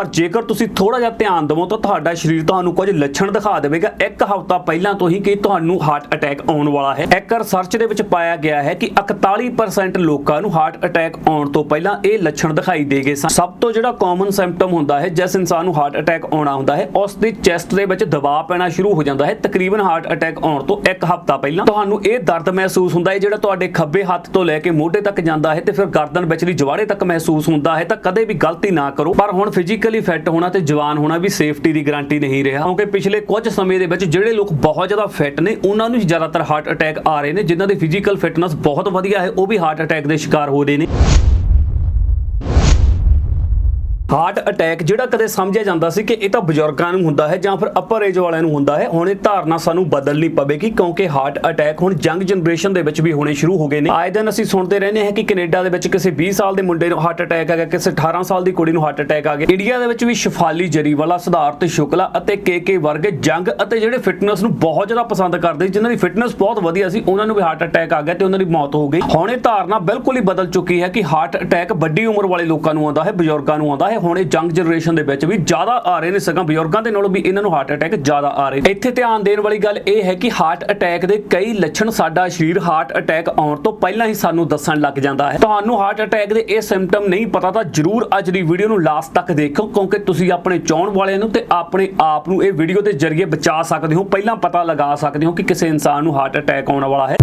ਪਰ ਜੇਕਰ ਤੁਸੀਂ ਥੋੜਾ ਜਿਹਾ ਧਿਆਨ ਦਿਵੋ ਤਾਂ ਤੁਹਾਡਾ ਸਰੀਰ ਤੁਹਾਨੂੰ ਕੁਝ ਲੱਛਣ ਦਿਖਾ ਦੇਵੇਗਾ। ਇੱਕ ਹਫ਼ਤਾ ਪਹਿਲਾਂ ਤੋਂ ਹੀ ਕਿ ਤੁਹਾਨੂੰ ਹਾਰਟ ਅਟੈਕ ਆਉਣ ਵਾਲਾ ਹੈ। ਇੱਕ ਰਿਸਰਚ ਦੇ ਵਿੱਚ ਪਾਇਆ ਗਿਆ ਹੈ ਕਿ 41% ਲੋਕਾਂ ਨੂੰ ਹਾਰਟ ਅਟੈਕ ਆਉਣ ਤੋਂ ਪਹਿਲਾਂ ਇਹ ਲੱਛਣ ਦਿਖਾਈ ਦੇਗੇ ਸਨ। ਸਭ ਤੋਂ ਜਿਹੜਾ ਕਾਮਨ ਸਿੰਪਟਮ ਹੁੰਦਾ ਹੈ, ਜਿਸ ਇਨਸਾਨ ਨੂੰ ਹਾਰਟ ਅਟੈਕ ਆਉਣਾ ਹੁੰਦਾ ਹੈ, ਉਸ ਦੀ ਚੈਸਟ ਦੇ ਵਿੱਚ ਦਬਾਅ ਪੈਣਾ ਸ਼ੁਰੂ ਹੋ ਜਾਂਦਾ ਹੈ। ਤਕਰੀਬਨ ਹਾਰਟ ਅਟੈਕ ਆਉਣ ਤੋਂ ਇੱਕ ਹਫ਼ਤਾ ਪਹਿਲਾਂ ਤੁਹਾਨੂੰ ਇਹ ਦਰਦ ਮਹਿਸੂਸ ਹੁੰਦਾ ਹੈ, ਜਿਹੜਾ ਤੁਹਾਡੇ ਖੱਬੇ ਹੱਥ ਤੋਂ ਲੈ ਕੇ ਮੋਢੇ ਤੱਕ ਜਾਂਦਾ ਹੈ ਤੇ ਫਿਰ ਗਰਦਨ ਵਿਚਲੀ ਜਵਾੜੇ ਤੱਕ ਮਹਿਸੂਸ ਹੁੰਦਾ ਹੈ। ਤਾਂ ਕਦੇ ਵੀ ਗਲਤੀ ਨਾ ਕਰੋ। ਪਰ ਹੁਣ ਫਿਜੀਕਲ ਫਿੱਟ ਹੋਣਾ ਤੇ ਜਵਾਨ ਹੋਣਾ ਵੀ ਸੇਫਟੀ ਦੀ ਗਾਰੰਟੀ ਨਹੀਂ ਰਿਹਾ, ਕਿਉਂਕਿ ਪਿਛਲੇ ਕੁਝ ਸਮੇਂ ਦੇ ਵਿੱਚ ਜਿਹੜੇ ਲੋਕ ਬਹੁਤ ਜ਼ਿਆਦਾ ਫਿੱਟ ਨੇ, ਉਹਨਾਂ ਨੂੰ ਹੀ ਜ਼ਿਆਦਾਤਰ ਹਾਰਟ ਅਟੈਕ ਆ ਰਹੇ ਨੇ, ਜਿਨ੍ਹਾਂ ਦੀ ਫਿਜ਼ੀਕਲ ਫਿਟਨੈਸ ਬਹੁਤ ਵਧੀਆ ਹੈ, ਉਹ ਵੀ ਹਾਰਟ ਅਟੈਕ ਦੇ ਸ਼ਿਕਾਰ ਹੋ ਰਹੇ ਨੇ। ਹਾਰਟ ਅਟੈਕ ਜਿਹੜਾ ਕਦੇ ਸਮਝਿਆ ਜਾਂਦਾ ਸੀ ਕਿ ਇਹ ਤਾਂ ਬਜ਼ੁਰਗਾਂ ਨੂੰ ਹੁੰਦਾ ਹੈ ਜਾਂ ਫਿਰ ਅਪਰ ਏਜ ਵਾਲਿਆਂ ਨੂੰ ਹੁੰਦਾ ਹੈ ਹੁਣ ਇਹ ਧਾਰਨਾ ਸਾਨੂੰ ਬਦਲਣੀ ਪਵੇਗੀ ਕਿਉਂਕਿ ਹਾਰਟ ਅਟੈਕ ਹੁਣ ਯੰਗ ਜਨਰੇਸ਼ਨ ਦੇ ਵਿੱਚ ਵੀ ਹੋਣੇ ਸ਼ੁਰੂ ਹੋ ਗਏ ਨੇ। ਆਏ ਦਿਨ ਅਸੀਂ ਸੁਣਦੇ ਰਹਿੰਦੇ ਹਾਂ ਕਿ ਕੈਨੇਡਾ ਦੇ ਵਿੱਚ ਕਿਸੇ 20 ਸਾਲ ਦੇ ਮੁੰਡੇ ਨੂੰ ਹਾਰਟ ਅਟੈਕ ਆ ਗਿਆ ਕਿਸੇ 18 ਸਾਲ ਦੀ ਕੁੜੀ ਨੂੰ ਹਾਰਟ ਅਟੈਕ ਆ ਗਿਆ। ਇੰਡੀਆ ਦੇ ਵਿੱਚ ਵੀ ਸ਼ਫਾਲੀ ਜਰੀਵਾਲਾ ਸਿਧਾਰਥ ਸ਼ੁਕਲਾ ਅਤੇ ਕੇਕੇ ਵਰਗੇ ਜੰਗ ਅਤੇ ਜਿਹੜੇ ਫਿਟਨੈਸ ਨੂੰ ਬਹੁਤ ਜ਼ਿਆਦਾ ਪਸੰਦ ਕਰਦੇ ਸੀ, ਜਿਨ੍ਹਾਂ ਦੀ ਫਿਟਨੈਸ ਬਹੁਤ ਵਧੀਆ ਸੀ ਉਹਨਾਂ ਨੂੰ ਵੀ ਹਾਰਟ ਅਟੈਕ ਆ ਗਿਆ ਤੇ ਉਹਨਾਂ ਦੀ ਮੌਤ ਹੋ ਗਈ। ਹੁਣ ਇਹ ਧਾਰਨਾ ਬਿਲਕੁਲ ਹੀ ਬਦਲ ਚੁੱਕੀ ਹੈ ਕਿ ਹਾਰਟ ਅਟੈਕ ਵੱਡੀ ਉਮਰ ਵਾਲੇ ਲੋਕਾਂ ਨੂੰ ਆਉਂਦਾ ਹੈ ਬਜ਼ੁਰਗਾਂ ਨੂੰ ਆਉਂਦਾ ਹੈ। ਹੁਣ ਇਹ ਯੰਗ ਜਨਰੇਸ਼ਨ ਦੇ ਵਿੱਚ ਵੀ ਜ਼ਿਆਦਾ ਆ ਰਹੇ ਨੇ ਸਗੋਂ ਬਜ਼ੁਰਗਾਂ ਦੇ ਨਾਲੋਂ ਵੀ ਇਹਨਾਂ ਨੂੰ ਹਾਰਟ ਅਟੈਕ ਜ਼ਿਆਦਾ ਆ ਰਹੇ ਨੇ। ਇੱਥੇ ਧਿਆਨ ਦੇਣ ਵਾਲੀ ਗੱਲ ਇਹ ਹੈ ਕਿ ਹਾਰਟ ਅਟੈਕ ਦੇ ਕਈ ਲੱਛਣ ਸਾਡਾ ਸਰੀਰ ਹਾਰਟ ਅਟੈਕ ਆਉਣ ਤੋਂ ਪਹਿਲਾਂ ਹੀ ਸਾਨੂੰ ਦੱਸਣ ਲੱਗ ਜਾਂਦਾ ਹੈ। ਤੁਹਾਨੂੰ ਹਾਰਟ ਅਟੈਕ ਦੇ ਇਹ ਸਿੰਪਟਮ ਨਹੀਂ ਪਤਾ ਤਾਂ ਜਰੂਰ ਅੱਜ ਦੀ ਵੀਡੀਓ ਨੂੰ ਲਾਸਟ ਤੱਕ ਦੇਖੋ, ਕਿਉਂਕਿ ਤੁਸੀਂ ਆਪਣੇ ਚਾਹਣ ਵਾਲਿਆਂ ਨੂੰ ਤੇ ਆਪਣੇ ਆਪ ਨੂੰ ਇਹ ਵੀਡੀਓ ਦੇ ਜ਼ਰੀਏ ਬਚਾ ਸਕਦੇ ਹੋ, ਪਹਿਲਾਂ ਪਤਾ ਲਗਾ ਸਕਦੇ ਹੋ ਕਿ ਕਿਸੇ ਇਨਸਾਨ ਨੂੰ ਹਾਰਟ ਅਟੈਕ ਆਉਣ ਵਾਲਾ ਹੈ।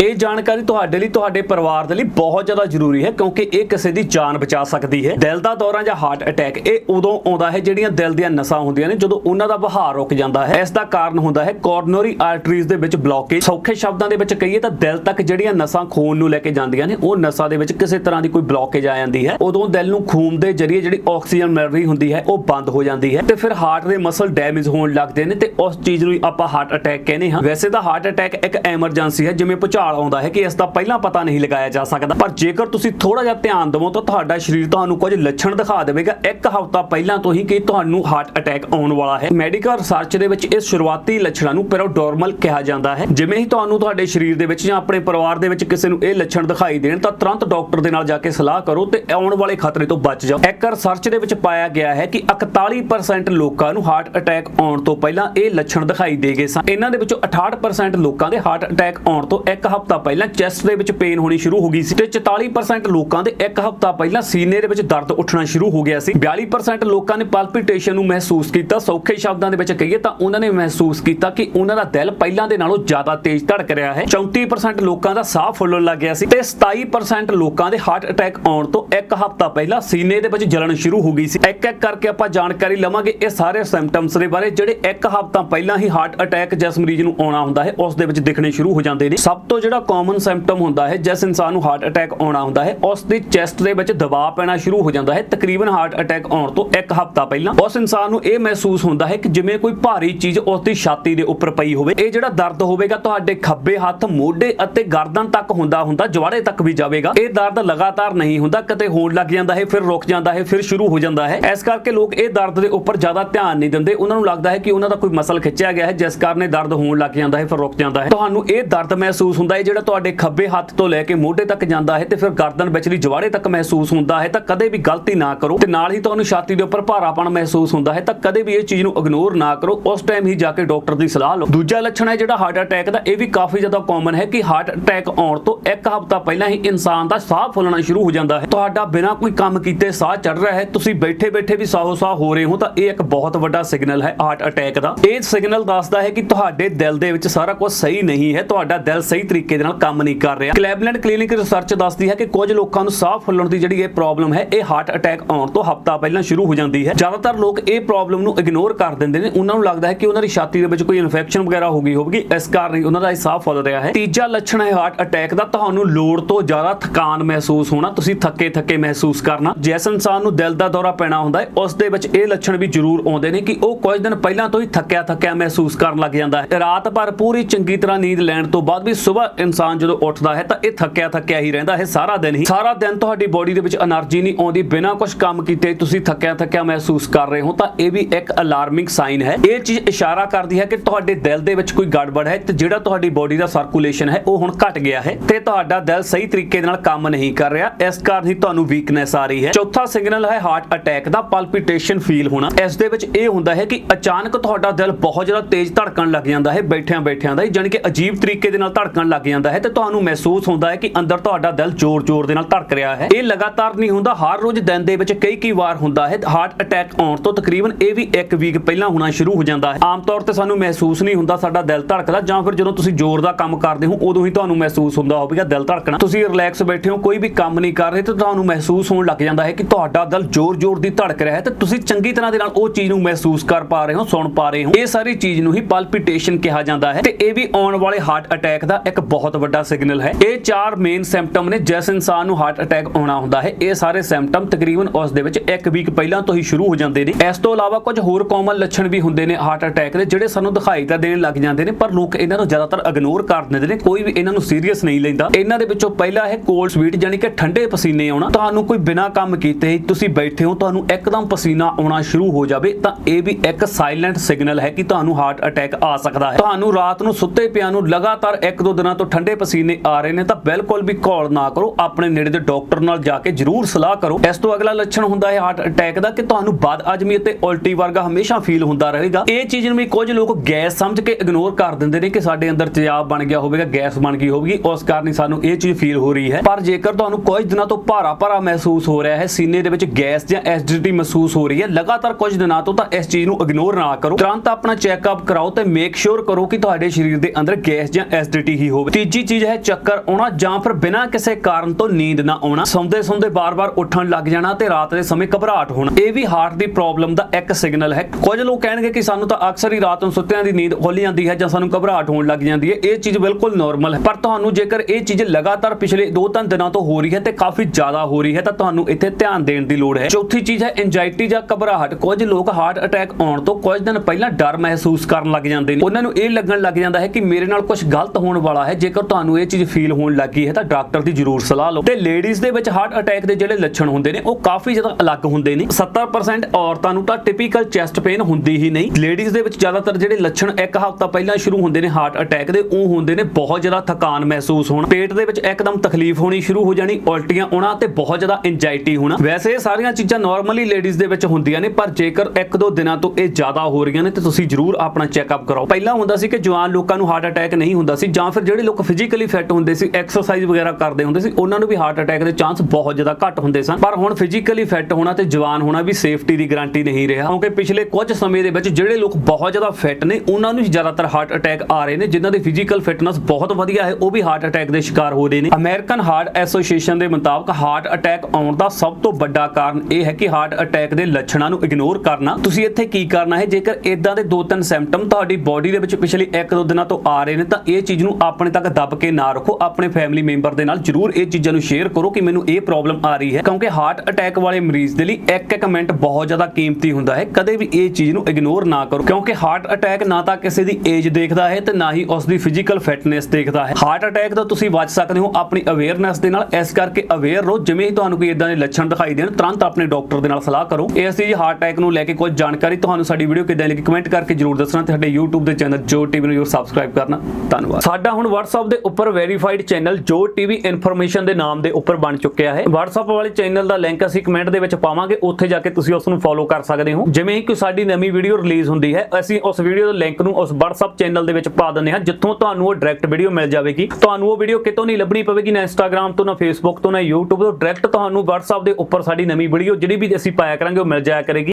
ਇਹ ਜਾਣਕਾਰੀ ਤੁਹਾਡੇ ਲਈ, ਤੁਹਾਡੇ ਪਰਿਵਾਰ ਦੇ ਲਈ ਬਹੁਤ ਜ਼ਿਆਦਾ ਜ਼ਰੂਰੀ ਹੈ, ਕਿਉਂਕਿ ਇਹ ਕਿਸੇ ਦੀ ਜਾਨ ਬਚਾ ਸਕਦੀ ਹੈ। ਦਿਲ ਦਾ ਦੌਰਾ ਜਾਂ ਹਾਰਟ ਅਟੈਕ ਇਹ ਉਦੋਂ ਆਉਂਦਾ ਹੈ ਜਿਹੜੀਆਂ ਦਿਲ ਦੀਆਂ ਨਸਾਂ ਹੁੰਦੀਆਂ ਨੇ, ਜਦੋਂ ਉਹਨਾਂ ਦਾ ਵਹਾਅ ਰੁਕ ਜਾਂਦਾ ਹੈ। ਇਸ ਦਾ ਕਾਰਨ ਹੁੰਦਾ ਹੈ ਕੋਰਨਰੀ ਆਰਟਰੀਜ਼ ਦੇ ਵਿੱਚ ਬਲੌਕੇਜ ਸੌਖੇ ਸ਼ਬਦਾਂ ਦੇ ਵਿੱਚ ਕਹੀਏ ਤਾਂ ਦਿਲ ਤੱਕ ਜਿਹੜੀਆਂ ਨਸਾਂ ਖੂਨ ਨੂੰ ਲੈ ਕੇ ਜਾਂਦੀਆਂ ਨੇ, ਉਹ ਨਸਾਂ ਦੇ ਵਿੱਚ ਕਿਸੇ ਤਰ੍ਹਾਂ ਦੀ ਕੋਈ ਬਲੌਕੇਜ ਆ ਜਾਂਦੀ ਹੈ। ਉਦੋਂ ਦਿਲ ਨੂੰ ਖੂਨ ਦੇ ਜ਼ਰੀਏ ਜਿਹੜੀ ਆਕਸੀਜਨ ਮਿਲ ਰਹੀ ਹੁੰਦੀ ਹੈ, ਉਹ ਬੰਦ ਹੋ ਜਾਂਦੀ ਹੈ ਤੇ ਫਿਰ ਹਾਰਟ ਦੇ ਮਸਲ ਡੈਮੇਜ ਹੋਣ ਲੱਗਦੇ ਨੇ ਤੇ ਉਸ ਚੀਜ਼ ਨੂੰ ਆਪਾਂ ਹਾਰਟ ਅਟੈਕ ਕਹਿੰਦੇ ਹਾਂ। ਵੈਸੇ ਤਾਂ ਹਾਰਟ ਅਟੈਕ ਇੱਕ ਐਮਰਜੈਂਸੀ ਹੈ, ਜਿਵੇਂ ਭੁਚਾਲ ਆਉਂਦਾ ਹੈ ਕਿ ਇਸ ਦਾ ਪਹਿਲਾਂ ਪਤਾ ਨਹੀਂ ਲਗਾਇਆ ਜਾ ਸਕਦਾ। ਪਰ ਜੇਕਰ ਤੁਸੀਂ ਥੋੜਾ ਜਿਹਾ ਧਿਆਨ ਦਿਵੋ ਤਾਂ ਤੁਹਾਡਾ ਸਰੀਰ ਤੁਹਾਨੂੰ ਕੁਝ ਲੱਛਣ ਦਿਖਾ ਦੇਵੇਗਾ। ਇੱਕ ਹਫ਼ਤਾ ਪਹਿਲਾਂ ਤੋਂ ਹੀ ਕਿ ਤੁਹਾਨੂੰ ਹਾਰਟ ਅਟੈਕ ਆਉਣ ਵਾਲਾ ਹੈ। ਮੈਡੀਕਲ ਰਿਸਰਚ ਦੇ ਵਿੱਚ ਇਸ ਸ਼ੁਰੂਆਤੀ ਲੱਛਣਾਂ ਨੂੰ ਪੈਰਾਡੋਰਮਲ ਕਿਹਾ ਜਾਂਦਾ ਹੈ। ਜਿਵੇਂ ਹੀ ਤੁਹਾਨੂੰ ਤੁਹਾਡੇ ਸਰੀਰ ਦੇ ਵਿੱਚ ਜਾਂ ਆਪਣੇ ਪਰਿਵਾਰ ਦੇ ਵਿੱਚ ਕਿਸੇ ਨੂੰ ਇਹ ਲੱਛਣ ਦਿਖਾਈ ਦੇਣ ਤਾਂ ਤੁਰੰਤ ਡਾਕਟਰ ਦੇ ਨਾਲ ਜਾ ਕੇ ਸਲਾਹ ਕਰੋ ਤੇ ਆਉਣ ਵਾਲੇ ਖਤਰੇ ਤੋਂ ਬਚ ਜਾਓ। ਇੱਕ ਰਿਸਰਚ ਦੇ ਵਿੱਚ ਪਾਇਆ ਗਿਆ ਹੈ ਕਿ 41% ਲੋਕਾਂ ਨੂੰ ਹਾਰਟ ਅਟੈਕ ਆਉਣ ਤੋਂ ਪਹਿਲਾਂ ਇਹ ਲੱਛਣ ਦਿਖਾਈ ਦੇ ਗਏ ਸਨ। ਇਹਨਾਂ ਦੇ ਵਿੱਚੋਂ 68% ਲੋਕਾਂ ਦੇ ਹਾਰਟ ਅਟੈਕ ਆਉਣ ਤੋਂ ਇੱਕ ਹਫ਼ਤਾ ਪਹਿਲਾਂ ਚੈਸਟ ਦੇ ਵਿੱਚ ਪੇਨ ਹੋਣੀ ਸ਼ੁਰੂ ਹੋ ਗਈ ਸੀ ਤੇ 44% ਲੋਕਾਂ ਦੇ ਇੱਕ ਹਫ਼ਤਾ ਪਹਿਲਾਂ ਸੀਨੇ ਦੇ ਵਿੱਚ ਦਰਦ ਉੱਠਣਾ ਸ਼ੁਰੂ ਹੋ ਗਿਆ ਸੀ। 42% ਲੋਕਾਂ ਨੇ ਪਲਪੀਟੇਸ਼ਨ ਨੂੰ ਮਹਿਸੂਸ ਕੀਤਾ। ਸੌਖੇ ਸ਼ਬਦਾਂ ਦੇ ਵਿੱਚ ਕਹੀਏ ਤਾਂ ਉਹਨਾਂ ਨੇ ਮਹਿਸੂਸ ਕੀਤਾ ਕਿ ਉਹਨਾਂ ਦਾ ਦਿਲ ਪਹਿਲਾਂ ਦੇ ਨਾਲੋਂ ਜ਼ਿਆਦਾ ਤੇਜ਼ ਧੜਕ ਰਿਹਾ ਹੈ। 34% ਲੋਕਾਂ ਦਾ ਸਾਹ ਫੁੱਲਣ ਲੱਗ ਗਿਆ ਸੀ ਤੇ 27% ਲੋਕਾਂ ਦੇ ਹਾਰਟ ਅਟੈਕ ਆਉਣ ਤੋਂ ਇੱਕ ਹਫ਼ਤਾ ਪਹਿਲਾਂ ਸੀਨੇ ਦੇ ਵਿੱਚ ਜਲਣ ਸ਼ੁਰੂ ਹੋ ਗਈ ਸੀ। ਇੱਕ ਇੱਕ ਕਰਕੇ ਆਪਾਂ ਜਾਣਕਾਰੀ ਲਵਾਂਗੇ ਇਹ ਸਾਰੇ ਸਿੰਪਟਮਸ ਦੇ ਬਾਰੇ। ਜਿਹੜੇ ਇੱਕ ਹਫ਼ਤਾ ਪਹਿਲਾਂ ਹੀ ਹਾਰਟ ਅਟੈਕ ਜਿਸ ਮਰੀਜ਼ ਨੂੰ ਆਉਣਾ ਹੁੰਦਾ ਹੈ, ਉਸ ਦੇ ਵਿੱਚ ਦਿਖਣੇ ਸ਼ੁਰੂ ਹੋ ਜਾਂਦੇ ਨੇ। ਸਭ ਤੋਂ ਜਿਹੜਾ ਕਾਮਨ ਸਿੰਪਟਮ ਹੁੰਦਾ ਹੈ, ਜਿਸ ਇਨਸਾਨ ਨੂੰ ਹਾਰਟ ਅਟੈਕ ਆਉਣਾ ਹੁੰਦਾ ਹੈ, ਉਸ ਦੀ ਚੈਸਟ ਦੇ ਵਿੱਚ ਦਬਾਅ ਪੈਣਾ ਸ਼ੁਰੂ ਹੋ ਜਾਂਦਾ ਹੈ। ਤਕਰੀਬਨ ਹਾਰਟ ਅਟੈਕ ਆਉਣ ਤੋਂ ਇੱਕ ਹਫ਼ਤਾ ਪਹਿਲਾਂ ਉਸ ਇਨਸਾਨ ਨੂੰ ਇਹ ਮਹਿਸੂਸ ਹੁੰਦਾ ਹੈ ਕਿ ਜਿਵੇਂ ਕੋਈ ਭਾਰੀ ਚੀਜ਼ ਉਸ ਦੀ ਛਾਤੀ ਦੇ ਉੱਪਰ ਪਈ ਹੋਵੇ, ਇਹ ਜਿਹੜਾ ਦਰਦ ਹੋਵੇਗਾ ਤੁਹਾਡੇ ਖੱਬੇ ਹੱਥ, ਮੋਢੇ ਅਤੇ ਗਰਦਨ ਤੱਕ ਹੁੰਦਾ ਹੁੰਦਾ, ਜਵਾੜੇ ਤੱਕ ਵੀ ਜਾਵੇਗਾ। ਇਹ ਦਰਦ ਲਗਾਤਾਰ ਨਹੀਂ ਹੁੰਦਾ ਕਦੇ ਹੋਣ ਲੱਗ ਜਾਂਦਾ ਹੈ, ਫਿਰ ਰੁਕ ਜਾਂਦਾ ਹੈ, ਫਿਰ ਸ਼ੁਰੂ ਹੋ ਜਾਂਦਾ ਹੈ। ਇਸ ਕਰਕੇ ਲੋਕ ਇਹ ਦਰਦ ਦੇ ਉੱਪਰ ਜ਼ਿਆਦਾ ਧਿਆਨ ਨਹੀਂ ਦਿੰਦੇ। ਉਹਨਾਂ ਨੂੰ ਲੱਗਦਾ ਹੈ ਕਿ ਉਹਨਾਂ ਦਾ ਕੋਈ ਮਸਲ ਖਿੱਚਿਆ ਗਿਆ ਹੈ, ਜਿਸ ਕਾਰਨ ਇਹ ਦਰਦ ਹੋਣ ਲੱਗ ਜਾਂਦਾ ਹੈ, ਫਿਰ ਰੁਕ ਜਾਂਦਾ ਹੈ। ਤੁਹਾਨੂੰ ਇਹ ਦਰਦ ਮਹਿਸੂਸ ਹੁੰਦਾ ਹੈ, ਜਿਹੜਾ ਤੁਹਾਡੇ ਖੱਬੇ ਹੱਥ ਤੋਂ ਲੈ ਕੇ ਮੋਢੇ ਤੱਕ ਜਾਂਦਾ ਹੈ ਤੇ ਫਿਰ ਗਰਦਨ ਵਿਚਲੀ ਜਵਾੜੇ ਤੱਕ ਮਹਿਸੂਸ ਹੁੰਦਾ ਹੈ, ਤਾਂ ਕਦੇ ਵੀ ਗਲਤੀ ਨਾ ਕਰੋ ਤੇ ਨਾਲ ਹੀ ਤੁਹਾਨੂੰ ਛਾਤੀ ਦੇ ਉੱਪਰ ਭਾਰਾਪਣ ਮਹਿਸੂਸ ਹੁੰਦਾ ਹੈ, ਤਾਂ ਕਦੇ ਵੀ ਇਹ ਚੀਜ਼ ਨੂੰ ਇਗਨੋਰ ਨਾ ਕਰੋ, ਉਸ ਟਾਈਮ ਹੀ ਜਾ ਕੇ ਡਾਕਟਰ ਦੀ ਸਲਾਹ ਲਓ। ਦੂਜਾ ਲੱਛਣ ਹੈ ਜਿਹੜਾ ਹਾਰਟ ਅਟੈਕ ਦਾ, ਇਹ ਵੀ ਕਾਫੀ ਜ਼ਿਆਦਾ ਕਾਮਨ ਹੈ ਕਿ ਹਾਰਟ ਅਟੈਕ ਆਉਣ ਤੋਂ ਇੱਕ ਹਫ਼ਤਾ ਪਹਿਲਾਂ ਹੀ ਇਨਸਾਨ ਦਾ ਸਾਹ ਫੁੱਲਣਾ ਸ਼ੁਰੂ ਹੋ ਜਾਂਦਾ ਹੈ। ਤੁਹਾਡਾ ਬਿਨਾਂ ਕੋਈ ਕੰਮ ਕੀਤੇ ਸਾਹ ਚੜ ਰਿਹਾ ਹੈ, ਤੁਸੀਂ ਬੈਠੇ ਬੈਠੇ ਵੀ ਸਾਹੋ ਸਾਹ ਹੋ ਰਹੇ ਹੋ, ਤਾਂ ਇਹ ਇੱਕ ਬਹੁਤ ਵੱਡਾ ਸਿਗਨਲ ਹੈ ਹਾਰਟ ਅਟੈਕ ਦਾ। ਇਹ ਸਿਗਨਲ ਦੱਸਦਾ ਹੈ ਕਿ ਤੁਹਾਡੇ ਦਿਲ ਦੇ ਵਿੱਚ ਸਾਰਾ ਕੁਝ ਸਹੀ ਨਹੀਂ ਹੈ, ਤੁਹਾਡਾ ਦਿਲ ਸਹੀ ਤਰੀਕੇ ਦੇ ਨਾਲ ਕੰਮ ਨਹੀਂ ਕਰ ਰਿਹਾ। ਕਲੈਬਲੈਂਡ ਕਲੀਨਿਕ ਰਿਸਰਚ ਦੱਸਦੀ ਹੈ ਕਿ ਕੁਝ ਲੋਕਾਂ ਨੂੰ ਸਾਹ ਫੁੱਲਣ ਦੀ ਜਿਹੜੀ ਇਹ ਪ੍ਰੋਬਲਮ ਹੈ, ਇਹ ਹਾਰਟ ਅਟੈਕ ਆਉਣ ਤੋਂ ਹਫ਼ਤਾ ਪਹਿਲਾਂ ਸ਼ੁਰੂ ਹੋ ਜਾਂਦੀ ਹੈ। ਜ਼ਿਆਦਾਤਰ ਲੋਕ ਇਹ ਪ੍ਰੋਬਲਮ ਨੂੰ ਇਗਨੋਰ ਕਰ ਦਿੰਦੇ ਨੇ। ਉਹਨਾਂ ਨੂੰ ਲੱਗਦਾ ਹੈ ਕਿ ਉਹਨਾਂ ਦੀ ਛਾਤੀ ਦੇ ਵਿੱਚ ਕੋਈ ਇਨਫੈਕਸ਼ਨ ਵਗੈਰਾ ਹੋ ਗਈ ਹੋਵੇਗੀ। ਇਸ ਕਾਰਨ ਹੀ ਉਹਨਾਂ ਦਾ ਇਹ ਸਾਹ ਫੁੱਲ ਰਿਹਾ ਹੈ। ਤੀਜਾ ਲੱਛਣ ਹੈ ਹਾਰਟ ਅਟੈਕ ਦਾ। ਤੁਹਾਨੂੰ ਲੋੜ ਤੋਂ ਜ਼ਿਆਦਾ ਥਕਾਨ ਮਹਿਸੂਸ ਹੋਣਾ, ਤੁਸੀਂ ਥੱਕੇ ਥੱਕੇ ਮਹਿਸੂਸ ਕਰਨਾ। ਜਿਸ ਇਨਸਾਨ ਨੂੰ ਦਿਲ ਦਾ ਦੌਰਾ ਪੈਣਾ ਹੁੰਦਾ ਹੈ, ਉਸ ਦੇ ਵਿੱਚ ਇਹ ਲੱਛਣ ਵੀ ਜ਼ਰੂਰ ਆਉਂਦੇ ਨੇ ਕਿ ਉਹ ਕੁਝ ਦਿਨ ਪਹਿਲਾਂ ਤੋਂ ਹੀ ਥੱਕਿਆ ਥੱਕਿਆ ਮਹਿਸੂਸ ਕਰਨ ਲੱਗ ਜਾਂਦਾ ਹੈ। ਰਾਤ ਭਰ ਪੂਰੀ ਚੰਗੀ ਤਰ੍ਹਾਂ ਨੀਂਦ ਲੈਣ ਤੋਂ ਬਾਅਦ ਵੀ ਸਵੇਰ ਇਨਸਾਨ ਜਦੋਂ ਉੱਠਦਾ ਹੈ ਤਾਂ ਇਹ ਥੱਕਿਆ ਥੱਕਿਆ ਹੀ ਰਹਿੰਦਾ ਹੈ, ਸਾਰਾ ਦਿਨ ਹੀ। ਸਾਰਾ ਦਿਨ ਤੁਹਾਡੀ ਬੋਡੀ ਦੇ ਵਿੱਚ એનર્ਜੀ ਨਹੀਂ ਆਉਂਦੀ, ਬਿਨਾਂ ਕੁਝ ਕੰਮ ਕੀਤੇ ਤੁਸੀਂ ਥੱਕਿਆ ਥੱਕਿਆ ਮਹਿਸੂਸ ਕਰ ਰਹੇ ਹੋ ਤਾਂ ਇਹ ਵੀ ਇੱਕ ਅਲਾਰਮਿੰਗ ਸਾਈਨ ਹੈ। ਇਹ ਚੀਜ਼ ਇਸ਼ਾਰਾ ਕਰਦੀ ਹੈ ਕਿ ਤੁਹਾਡੇ ਦਿਲ ਦੇ ਵਿੱਚ ਕੋਈ ਗੜਬੜ ਹੈ ਤੇ ਜਿਹੜਾ ਤੁਹਾਡੀ ਬੋਡੀ ਦਾ ਸਰਕੂਲੇਸ਼ਨ ਹੈ, ਉਹ ਹੁਣ ਘਟ ਗਿਆ ਹੈ ਤੇ ਤੁਹਾਡਾ ਦਿਲ ਸਹੀ ਤਰੀਕੇ ਨਾਲ ਕੰਮ ਨਹੀਂ ਕਰ ਰਿਹਾ। ਇਸ ਕਾਰਨ ਹੀ ਤੁਹਾਨੂੰ ਵੀਕਨੈਸ ਆ ਰਹੀ ਹੈ। ਚੌਥਾ ਸਿਗਨਲ ਹੈ ਹਾਰਟ ਅਟੈਕ ਦਾ ਪਲਪੀਟੇਸ਼ਨ ਫੀਲ ਹੋਣਾ। ਇਸ ਦੇ ਵਿੱਚ ਇਹ ਹੁੰਦਾ ਹੈ ਕਿ ਅਚਾਨਕ ਤੁਹਾਡਾ ਦਿਲ ਬਹੁਤ ਜ਼ਿਆਦਾ ਤੇਜ਼ ਧੜਕਣ ਲੱਗ ਜਾਂਦਾ ਹੈ ਬੈਠਿਆਂ ਬੈਠਿਆਂ ਦਾ ਜਾਨੀ ਕਿ ਅਜੀਬ ਤਰੀਕੇ ਦੇ ਨਾਲ ਧੜਕਣ ਲੱਗ ਜਾਂਦਾ ਹੈ ਤੇ ਤੁਹਾਨੂੰ ਮਹਿਸੂਸ ਹੁੰਦਾ ਹੈ ਕਿ ਅੰਦਰ ਤੁਹਾਡਾ ਦਿਲ ਜ਼ੋਰ-ਜ਼ੋਰ ਦੇ ਨਾਲ ਧੜਕ ਰਿਹਾ ਹੈ। ਇਹ ਲਗਾਤਾਰ ਨਹੀਂ ਹੁੰਦਾ, ਹਰ ਰੋਜ਼ ਦਿਨ ਦੇ ਵਿੱਚ ਕਈ ਕਈ ਵਾਰ ਹੁੰਦਾ ਹੈ। ਹਾਰਟ ਅਟੈਕ ਆਉਣ ਤੋਂ ਤਕਰੀਬਨ ਇਹ ਵੀ ਇੱਕ ਵੀਕ ਪਹਿਲਾਂ ਹੋਣਾ ਸ਼ੁਰੂ ਹੋ ਜਾਂਦਾ ਹੈ। ਆਮ ਤੌਰ ਤੇ ਸਾਨੂੰ ਮਹਿਸੂਸ ਨਹੀਂ ਹੁੰਦਾ ਸਾਡਾ ਦਿਲ ਧੜਕਦਾ, ਜਾਂ ਫਿਰ ਜਦੋਂ ਤੁਸੀਂ ਜ਼ੋਰ ਦਾ ਕੰਮ ਕਰਦੇ ਹੋ, ਉਦੋਂ ਹੀ ਤੁਹਾਨੂੰ ਮਹਿਸੂਸ ਹੁੰਦਾ ਹੋਵੇਗਾ ਦਿਲ ਧੜਕਣਾ। ਤੁਸੀਂ ਰਿਲੈਕਸ ਬੈਠੇ ਹੋ, ਕੋਈ ਵੀ ਕੰਮ ਨਹੀਂ ਕਰ ਰਹੇ, ਤੇ ਤੁਹਾਨੂੰ ਮਹਿਸੂਸ ਹੋਣ ਲੱਗ ਜਾਂਦਾ ਹੈ ਕਿ ਤੁਹਾਡਾ ਦਿਲ ਜ਼ੋਰ-ਜ਼ੋਰ ਦੀ ਧੜਕ ਰਿਹਾ ਹੈ ਤੇ ਤੁਸੀਂ ਚੰਗੀ ਤਰ੍ਹਾਂ ਦੇ ਨਾਲ ਉਹ ਚੀਜ਼ ਨੂੰ ਮਹਿਸੂਸ ਕਰ ਪਾ ਰਹੇ ਹੋ, ਸੁਣ ਪਾ ਰਹੇ ਹੋ। ਇਹ ਸਾਰੀ ਚੀਜ਼ ਨੂੰ ਹੀ ਪਲਪੀਟੇਸ਼ਨ ਕਿਹਾ ਜਾਂਦਾ ਹੈ ਤੇ ਇਹ ਵੀ ਆਉਣ ਵਾਲੇ ਹਾਰਟ ਅਟੈਕ ਦਾ ਇੱਕ ਬਹੁਤ ਵੱਡਾ ਸਿਗਨਲ ਹੈ। ਇਹ ਚਾਰ ਮੇਨ ਸਿੰਪਟਮ ਨੇ, ਜਿਸ ਇਨਸਾਨ ਨੂੰ ਹਾਰਟ ਅਟੈਕ ਆਉਣਾ ਹੁੰਦਾ ਹੈ। ਇਹ ਸਾਰੇ ਸਿੰਪਟਮ ਤਕਰੀਬਨ ਉਸ ਦੇ ਵਿੱਚ ਇੱਕ ਵੀਕ ਪਹਿਲਾਂ ਤੋਂ ਹੀ ਸ਼ੁਰੂ ਹੋ ਜਾਂਦੇ ਨੇ। ਇਸ ਤੋਂ ਇਲਾਵਾ ਕੁਝ ਹੋਰ ਕਾਮਨ ਲੱਛਣ ਵੀ ਹੁੰਦੇ ਨੇ ਹਾਰਟ ਅਟੈਕ ਦੇ, ਜਿਹੜੇ ਸਾਨੂੰ ਦਿਖਾਈ ਤਾਂ ਦੇਣ ਲੱਗ ਜਾਂਦੇ ਨੇ, ਪਰ ਲੋਕ ਇਹਨਾਂ ਨੂੰ ਜ਼ਿਆਦਾਤਰ ਇਗਨੋਰ ਕਰ ਦਿੰਦੇ ਨੇ। ਕੋਈ ਵੀ ਇਹਨਾਂ ਨੂੰ ਸੀਰੀਅਸ ਨਹੀਂ ਲੈਂਦਾ। ਇਹਨਾਂ ਦੇ ਵਿੱਚੋਂ ਪਹਿਲਾ ਹੈ ਕੋਲਡ ਸਵੀਟ ਯਾਨੀ ਕਿ ਠੰਡੇ ਪਸੀਨੇ ਆਉਣਾ। ਤੁਹਾਨੂੰ ਕੋਈ ਬਿਨਾਂ ਕੰਮ ਕੀਤੇ ਤੁਸੀਂ ਬੈਠੇ ਹੋ, ਤੁਹਾਨੂੰ ਇੱਕਦਮ ਪਸੀਨਾ ਆਉਣਾ ਸ਼ੁਰੂ ਹੋ ਜਾਵੇ, ਤਾਂ ਇਹ ਵੀ ਇੱਕ ਸਾਇਲੈਂਟ ਸਿਗਨਲ ਹੈ ਕਿ ਤੁਹਾਨੂੰ ਹਾਰਟ ਅਟੈਕ ਆ ਸਕਦਾ ਹੈ। ਤੁਹਾਨੂੰ ਰਾਤ ਨੂੰ ਸੁੱਤੇ ਪਿਆ ਨੂੰ ਲਗਾਤਾਰ ਇੱਕ ਦੋ ਦਿਨਾਂ ਤੋਂ ਠੰਡੇ ਪਸੀਨੇ ਆ ਰਹੇ ਨੇ ਤਾਂ ਬਿਲਕੁਲ ਵੀ ਘੋਲ ਨਾ ਕਰੋ। ਆਪਣੇ ਨੇੜੇ ਦੇ ਡਾਕਟਰ ਨਾਲ ਜਾ ਕੇ ਜ਼ਰੂਰ ਸਲਾਹ ਕਰੋ। ਇਸ ਤੋਂ ਅਗਲਾ ਲੱਛਣ ਹੁੰਦਾ ਹੈ ਹਾਰਟ ਅਟੈਕ ਦਾ ਕਿ ਤੁਹਾਨੂੰ ਬਦ ਅਜਮੀ ਅਤੇ ਉਲਟੀ ਵਰਗਾ ਹਮੇਸ਼ਾ ਫੀਲ ਹੁੰਦਾ ਰਹੇਗਾ। ਇਹ ਚੀਜ਼ ਨੂੰ ਵੀ ਕੁਝ ਲੋਕ ਗੈਸ ਸਮਝ ਕੇ ਇਗਨੋਰ ਕਰ ਦਿੰਦੇ ਨੇ ਕਿ ਸਾਡੇ ਅੰਦਰ ਤੇਜ਼ਾਬ ਬਣ ਗਿਆ ਹੋਵੇਗਾ, ਗੈਸ ਬਣ ਗਈ ਹੋਵੇਗੀ। ਉਸ ਕਾਰਨ ਹੀ ਸਾਨੂੰ ਇਹ ਚੀਜ਼ ਫੀਲ ਹੋ ਰਹੀ ਹੈ। ਪਰ ਜੇਕਰ ਤੁਹਾਨੂੰ ਕੁਝ ਦਿਨਾਂ ਤੋਂ ਭਾਰਾ ਭਾਰਾ ਮਹਿਸੂਸ ਹੋ ਰਿਹਾ ਹੈ, ਸੀਨੇ ਦੇ ਵਿੱਚ ਗੈਸ ਜਾਂ ਐਸਿਡਿਟੀ ਮਹਿਸੂਸ ਹੋ ਰਹੀ ਹੈ, ਲਗਾਤਾਰ ਕੁਝ ਦਿਨਾਂ ਤੋਂ ਤਾਂ ਇਸ ਚੀਜ਼ ਨੂੰ ਇਗਨੋਰ ਨਾ ਕਰੋ। ਤੁਰੰਤ ਆਪਣਾ ਚੈੱਕਅਪ ਕਰਾਓ ਤੇ ਮੇਕ ਸ਼ੋਰ ਕਰੋ ਕਿ ਤੁਹਾਡੇ ਸਰੀਰ ਦੇ ਅੰਦਰ ਗੈਸ ਜਾਂ ਐਸਿਡਿਟੀ ਹੀ ਹੋਵੇ। ਤੀਜੀ ਚੀਜ਼ ਹੈ ਚੱਕਰ ਆਉਣਾ ਜਾਂ ਫਿਰ ਬਿਨਾਂ ਕਿਸੇ ਕਾਰਨ ਤੋਂ ਨੀਂਦ ਨਾ ਆਉਣਾ। ਸੌਂਦੇ ਸੌਂਦੇ ਬਾਰ-ਬਾਰ ਉੱਠਣ ਲੱਗ ਜਾਣਾ ਤੇ ਰਾਤ ਦੇ ਸਮੇਂ ਘਬਰਾਹਟ ਹੋਣਾ। ਇਹ ਵੀ ਹਾਰਟ ਦੀ ਪ੍ਰੋਬਲਮ ਦਾ ਇੱਕ ਸਿਗਨਲ ਹੈ। ਕੁਝ ਲੋਕ ਕਹਿਣਗੇ ਕਿ ਸਾਨੂੰ ਤਾਂ ਅਕਸਰ ਹੀ ਰਾਤ ਨੂੰ ਸੁੱਤਿਆਂ ਦੀ ਨੀਂਦ ਖੁੱਲ ਜਾਂਦੀ ਹੈ ਜਾਂ ਸਾਨੂੰ ਘਬਰਾਹਟ ਹੋਣ ਲੱਗ ਜਾਂਦੀ ਹੈ। ਇਹ ਚੀਜ਼ ਬਿਲਕੁਲ ਨਾਰਮਲ ਹੈ। ਪਰ ਤੁਹਾਨੂੰ ਜੇਕਰ ਇਹ ਚੀਜ਼ ਲਗਾਤਾਰ ਪਿਛਲੇ 2-3 ਦਿਨਾਂ ਤੋਂ ਹੋ ਰਹੀ ਹੈ ਤੇ ਕਾਫੀ ਜ਼ਿਆਦਾ ਹੋ ਰਹੀ ਹੈ, ਤਾਂ ਤੁਹਾਨੂੰ ਇੱਥੇ ਧਿਆਨ ਦੇਣ ਦੀ ਲੋੜ ਹੈ। ਚੌਥੀ ਚੀਜ਼ ਹੈ ਐਂਜ਼ਾਈਟੀ ਜਾਂ ਘਬਰਾਹਟ। ਕੁਝ ਲੋਕ ਹਾਰਟ ਅਟੈਕ ਆਉਣ ਤੋਂ ਕੁਝ ਦਿਨ ਪਹਿਲਾਂ ਡਰ ਮਹਿਸੂਸ ਕਰਨ ਲੱਗ ਜਾਂਦੇ ਨੇ। ਉਹਨਾਂ ਨੂੰ ਇਹ ਲੱਗਣ ਲੱਗ ਜਾਂਦਾ ਹੈ ਕਿ ਮੇਰੇ ਨਾਲ ਕੁਝ ਗਲਤ ਹੋਣ ਵਾਲਾ ਹੈ ਜੇਕਰ ਤੁਹਾਨੂੰ ਇਹ ਚੀਜ਼ ਫੀਲ ਹੋਣ ਲੱਗੀ ਹੈ ਤਾਂ ਡਾਕਟਰ ਦੀ ਜ਼ਰੂਰ ਸਲਾਹ ਲਓ। ਤੇ ਲੇਡੀਜ਼ ਦੇ ਵਿੱਚ ਹਾਰਟ ਅਟੈਕ ਦੇ ਜਿਹੜੇ ਲੱਛਣ ਹੁੰਦੇ ਨੇ, ਉਹ ਕਾਫੀ ਜ਼ਿਆਦਾ ਅਲੱਗ ਹੁੰਦੇ ਨੇ। 70% ਔਰਤਾਂ ਨੂੰ ਤਾਂ ਟਿਪੀਕਲ ਚੈਸਟ ਪੇਨ ਹੁੰਦੀ ਹੀ ਨਹੀਂ। ਲੇਡੀਜ਼ ਦੇ ਵਿੱਚ ਜ਼ਿਆਦਾਤਰ ਜਿਹੜੇ ਲੱਛਣ ਇੱਕ ਹਫ਼ਤਾ ਪਹਿਲਾਂ ਸ਼ੁਰੂ ਹੁੰਦੇ ਨੇ ਹਾਰਟ ਅਟੈਕ ਦੇ, ਉਹ ਹੁੰਦੇ ਨੇ ਬਹੁਤ ਜ਼ਿਆਦਾ ਥਕਾਨ ਮਹਿਸੂਸ ਹੋਣਾ। ਪੇਟ ਦੇ ਵਿੱਚ ਇੱਕਦਮ ਤਕਲੀਫ ਹੋਣੀ ਸ਼ੁਰੂ ਹੋ ਜਾਣੀ, ਉਲਟੀਆਂ ਆਉਣਾ ਤੇ ਬਹੁਤ ਜ਼ਿਆਦਾ ਐਂਜ਼ਾਈਟੀ ਹੋਣਾ। ਵੈਸੇ ਇਹ ਸਾਰੀਆਂ ਚੀਜ਼ਾਂ ਨਾਰਮਲੀ ਲੇਡੀਜ਼ ਦੇ ਵਿੱਚ ਹੁੰਦੀਆਂ ਨੇ, ਪਰ ਜੇਕਰ ਇੱਕ ਦੋ ਦਿਨਾਂ ਤੋਂ ਇਹ ਜ਼ਿਆਦਾ ਹੋ ਰਹੀਆਂ ਨੇ, ਤੇ ਤੁਸੀਂ ਜ਼ਰੂਰ ਆਪਣਾ ਚੈੱਕਅਪ ਕਰਾਓ। ਪਹਿਲਾਂ ਹੁੰਦਾ ਸੀ ਕਿ ਜਵਾਨ ਲੋਕਾਂ ਨੂੰ ਹਾਰਟ ਅਟੈਕ ਨਹੀਂ ਹੁੰਦਾ ਸੀ, ਜਾਂ ਫਿਰ ਜਿਹੜੇ ਲੋਕ ਫਿਜ਼ੀਕਲੀ ਫਿੱਟ ਹੁੰਦੇ ਸੀ ਐਕਸਰਸਾਈਜ਼ ਵਗੈਰਾ ਕਰਦੇ ਹੁੰਦੇ ਸੀ, ਉਹਨਾਂ ਨੂੰ ਵੀ ਹਾਰਟ ਅਟੈਕ ਦੇ ਚਾਂਸ ਬਹੁਤ ਜ਼ਿਆਦਾ ਘੱਟ ਹੁੰਦੇ ਸਨ। ਪਰ ਹੁਣ ਫਿਜ਼ੀਕਲੀ ਫਿੱਟ ਹੋਣਾ ਤੇ ਜਵਾਨ ਹੋਣਾ ਵੀ ਸੇਫਟੀ ਦੀ ਗਾਰੰਟੀ ਨਹੀਂ ਰਿਹਾ। ਕਿਉਂਕਿ ਪਿਛਲੇ ਕੁਝ ਸਮੇਂ ਦੇ ਵਿੱਚ ਜਿਹੜੇ ਲੋਕ ਬਹੁਤ ਜ਼ਿਆਦਾ ਫਿੱਟ ਨੇ, ਉਹਨਾਂ ਨੂੰ ਜ਼ਿਆਦਾਤਰ ਹਾਰਟ ਅਟੈਕ ਆ ਰਹੇ ਨੇ, ਜਿਨ੍ਹਾਂ ਦੀ ਫਿਜ਼ੀਕਲ ਫਿਟਨੈਸ ਬਹੁਤ ਵਧੀਆ ਹੈ, ਉਹ ਵੀ ਹਾਰਟ ਅਟੈਕ ਦੇ ਸ਼ਿਕਾਰ ਹੋ ਰਹੇ ਨੇ। ਅਮਰੀਕਨ ਹਾਰਟ ਐਸੋਸੀਏਸ਼ਨ ਦੇ ਮੁਤਾਬਕ ਹਾਰਟ ਅਟੈਕ ਆਉਣ ਦਾ ਸਭ ਤੋਂ ਵੱਡਾ ਕਾਰਨ ਇਹ ਹੈ ਕਿ ਹਾਰਟ ਅਟੈਕ ਦੇ ਲੱਛਣਾਂ ਨੂੰ ਇਗਨੋਰ ਕਰਨਾ। ਤੁਸੀਂ ਇੱਥੇ ਕੀ ਕਰਨਾ ਹੈ? ਜੇਕਰ ਇਦਾਂ ਦੇ ਦੋ ਤਿੰਨ ਸਿੰਪਟਮ ਤੁਹਾਡੀ ਬਾਡੀ ਦੇ ਵਿੱਚ ਪਿਛਲੇ ਇੱਕ ਦੋ ਦਿਨਾਂ ਤੋਂ ਆ ਰਹੇ ਨੇ, ਤਾਂ ਇਹ ਚੀਜ਼ ਨੂੰ ਆਪਣੇ ਆਪਣੇ ਤੱਕ ਦੱਬ ਕੇ ਨਾ ਰੱਖੋ। ਆਪਣੇ ਫੈਮਿਲੀ ਮੈਂਬਰ ਦੇ ਨਾਲ ਜਰੂਰ ਇਹ ਚੀਜ਼ਾਂ ਨੂੰ ਸ਼ੇਅਰ ਕਰੋ ਕਿ ਮੈਨੂੰ ਇਹ ਪ੍ਰੋਬਲਮ ਆ ਰਹੀ ਹੈ। ਕਿਉਂਕਿ ਹਾਰਟ ਅਟੈਕ ਵਾਲੇ ਮਰੀਜ਼ ਦੇ ਲਈ ਇੱਕ ਇੱਕ ਮਿੰਟ ਬਹੁਤ ਜ਼ਿਆਦਾ ਕੀਮਤੀ ਹੁੰਦਾ ਹੈ। ਕਦੇ ਵੀ ਇਹ ਚੀਜ਼ ਨੂੰ ਇਗਨੋਰ ਨਾ ਕਰੋ। ਕਿਉਂਕਿ ਹਾਰਟ ਅਟੈਕ ਨਾ ਤਾਂ ਕਿਸੇ ਦੀ ਏਜ ਦੇਖਦਾ ਹੈ ਤੇ ਨਾ ਹੀ ਉਸ ਦੀ ਫਿਜ਼ੀਕਲ ਫਿਟਨੈਸ ਦੇਖਦਾ ਹੈ। ਹਾਰਟ ਅਟੈਕ ਤੋਂ ਤੁਸੀਂ ਬਚ ਸਕਦੇ ਹੋ ਆਪਣੀ ਅਵੇਅਰਨੈਸ ਦੇ ਨਾਲ। ਇਸ ਕਰਕੇ ਅਵੇਅਰ ਰਹੋ। ਜਿਵੇਂ ਹੀ ਤੁਹਾਨੂੰ ਕੋਈ ਇਦਾਂ ਦੇ ਲੱਛਣ ਦਿਖਾਈ ਦੇਣ, ਤੁਰੰਤ ਆਪਣੇ ਡਾਕਟਰ ਦੇ ਨਾਲ ਸਲਾਹ ਕਰੋ। ਇਸ ਦੀ ਹਾਰਟ ਅਟੈਕ ਨੂੰ ਲੈ ਕੇ ਕੋਈ ਜਾਣਕਾਰੀ ਤੁਹਾਨੂੰ ਸਾਡੀ ਵੀਡੀਓ ਕਿੱਦਾਂ ਲੱਗੀ ਕਮੈਂਟ ਕਰਕੇ ਜਰੂਰ ਦੱਸਣਾ ਤੇ ਸਾਡੇ YouTube ਦੇ ਚੈਨਲ ਜੋ ਟੀਵੀ ਨੂੰ ਜਰੂਰ ਸਬਸਕ੍ਰਾਈਬ ਕਰਨਾ। ਧੰਨਵਾਦ। ਸਾਡਾ ਹੁਣ WhatsApp ਦੇ ਉੱਪਰ ਵੈਰੀਫਾਈਡ ਚੈਨਲ ਜੋ ਟੀਵੀ ਇਨਫੋਰਮੇਸ਼ਨ ਦੇ ਨਾਮ ਦੇ ਉੱਪਰ ਬਣ ਚੁੱਕਿਆ ਹੈ। WhatsApp ਵਾਲੇ ਚੈਨਲ ਦਾ ਲਿੰਕ ਅਸੀਂ ਕਮੈਂਟ ਦੇ ਵਿੱਚ ਪਾਵਾਂਗੇ। ਉੱਥੇ ਜਾ ਕੇ ਤੁਸੀਂ ਉਸ ਨੂੰ ਫੋਲੋ ਕਰ ਸਕਦੇ ਹੋ। ਜਿਵੇਂ ਹੀ ਕੋਈ ਸਾਡੀ ਨਵੀਂ ਵੀਡੀਓ ਰਿਲੀਜ਼ ਹੁੰਦੀ ਹੈ, ਅਸੀਂ ਉਸ ਵੀਡੀਓ ਦੇ ਲਿੰਕ ਨੂੰ ਉਸ WhatsApp ਚੈਨਲ ਦੇ ਵਿੱਚ ਪਾ ਦਿੰਦੇ ਹਾਂ, ਜਿੱਥੋਂ ਤੁਹਾਨੂੰ ਉਹ ਡਾਇਰੈਕਟ ਵੀਡੀਓ ਮਿਲ ਜਾਵੇਗੀ। ਤੁਹਾਨੂੰ ਉਹ ਵੀਡੀਓ ਕਿਤੋਂ ਨਹੀਂ ਲੱਭਣੀ ਪਵੇਗੀ, ਨਾ Instagram ਤੋਂ, ਨਾ Facebook ਤੋਂ, ਨਾ YouTube ਤੋਂ। ਡਾਇਰੈਕਟ ਤੁਹਾਨੂੰ WhatsApp ਦੇ ਉੱਪਰ ਸਾਡੀ ਨਵੀਂ ਵੀਡੀਓ ਜਿਹੜੀ ਵੀ ਅਸੀਂ ਪਾਇਆ ਕਰਾਂਗੇ, ਉਹ ਮਿਲ ਜਾਇਆ ਕਰੇਗੀ।